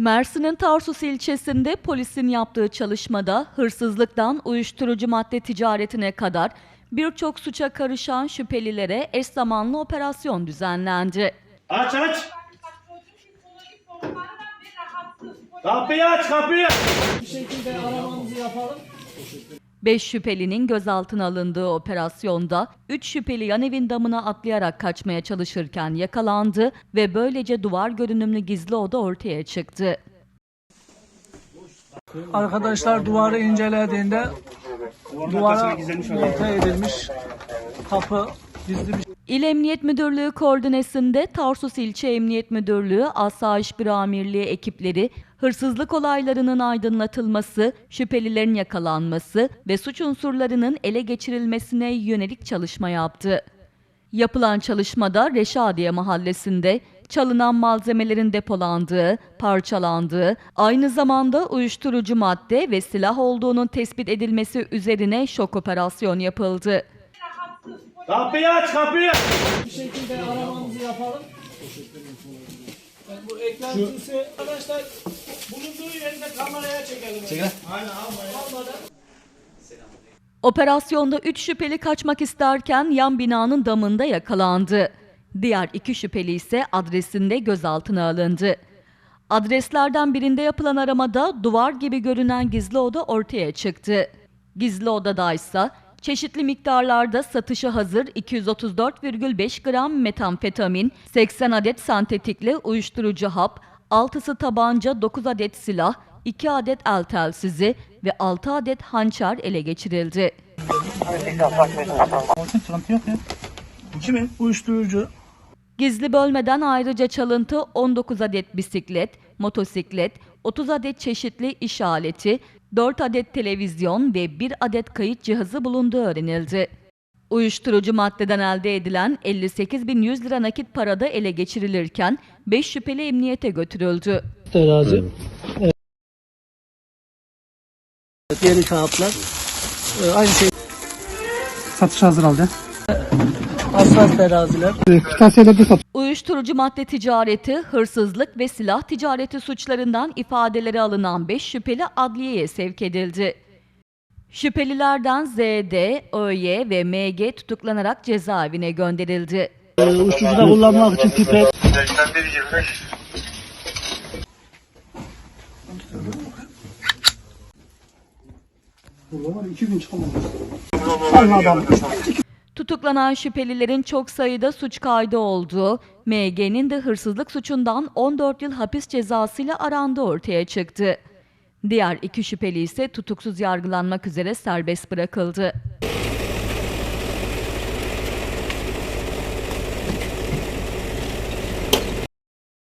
Mersin'in Tarsus ilçesinde polisin yaptığı çalışmada hırsızlıktan uyuşturucu madde ticaretine kadar birçok suça karışan şüphelilere eş zamanlı operasyon düzenlendi. Aç aç. Kapıyı aç kapıyı. bir şekilde aramamızı yapalım. 5 şüphelinin gözaltına alındığı operasyonda 3 şüpheli yan evin damına atlayarak kaçmaya çalışırken yakalandı ve böylece duvar görünümlü gizli oda ortaya çıktı. Arkadaşlar duvarı incelediğinde duvara monte edilmiş kapı gizli bir İl Emniyet Müdürlüğü koordinesinde Tarsus İlçe Emniyet Müdürlüğü Asayiş Büro Amirliği ekipleri hırsızlık olaylarının aydınlatılması, şüphelilerin yakalanması ve suç unsurlarının ele geçirilmesine yönelik çalışma yaptı. Yapılan çalışmada Reşadiye Mahallesi'nde çalınan malzemelerin depolandığı, parçalandığı, aynı zamanda uyuşturucu madde ve silah olduğunun tespit edilmesi üzerine şok operasyon yapıldı. Kapıyı aç kapıyı. bir şekilde aramamızı yapalım. Yani bu eklentisi arkadaşlar bulunduğu yerinde kameraya çekelim. Çekelim. Aynen almadan. Operasyonda 3 şüpheli kaçmak isterken yan binanın damında yakalandı. Diğer iki şüpheli ise adresinde gözaltına alındı. Adreslerden birinde yapılan aramada duvar gibi görünen gizli oda ortaya çıktı. Gizli odada ise çeşitli miktarlarda satışı hazır 234,5 gram metamfetamin, 80 adet sentetikli uyuşturucu hap, 6'sı tabanca, 9 adet silah, 2 adet el telsizi ve 6 adet hançer ele geçirildi. Uyuşturucu Gizli bölmeden ayrıca çalıntı 19 adet bisiklet, motosiklet, 30 adet çeşitli iş aleti, 4 adet televizyon ve 1 adet kayıt cihazı bulunduğu öğrenildi. Uyuşturucu maddeden elde edilen 58.100 lira nakit parada ele geçirilirken 5 şüpheli emniyete götürüldü. terazi. Evet. Diğeri kağıtlar. Ee, aynı şey. Satış hazır halde. Hassas teraziler. Satış. Uyuşturucu madde ticareti, hırsızlık ve silah ticareti suçlarından ifadeleri alınan 5 şüpheli adliyeye sevk edildi. Şüphelilerden ZD, ÖY ve MG tutuklanarak cezaevine gönderildi. Ee, uyuşturucuda kullanmak için pipet. Burada var iki gün çıkamadı. Aynı adam. Tutuklanan şüphelilerin çok sayıda suç kaydı olduğu, MG'nin de hırsızlık suçundan 14 yıl hapis cezasıyla arandığı ortaya çıktı. Diğer iki şüpheli ise tutuksuz yargılanmak üzere serbest bırakıldı.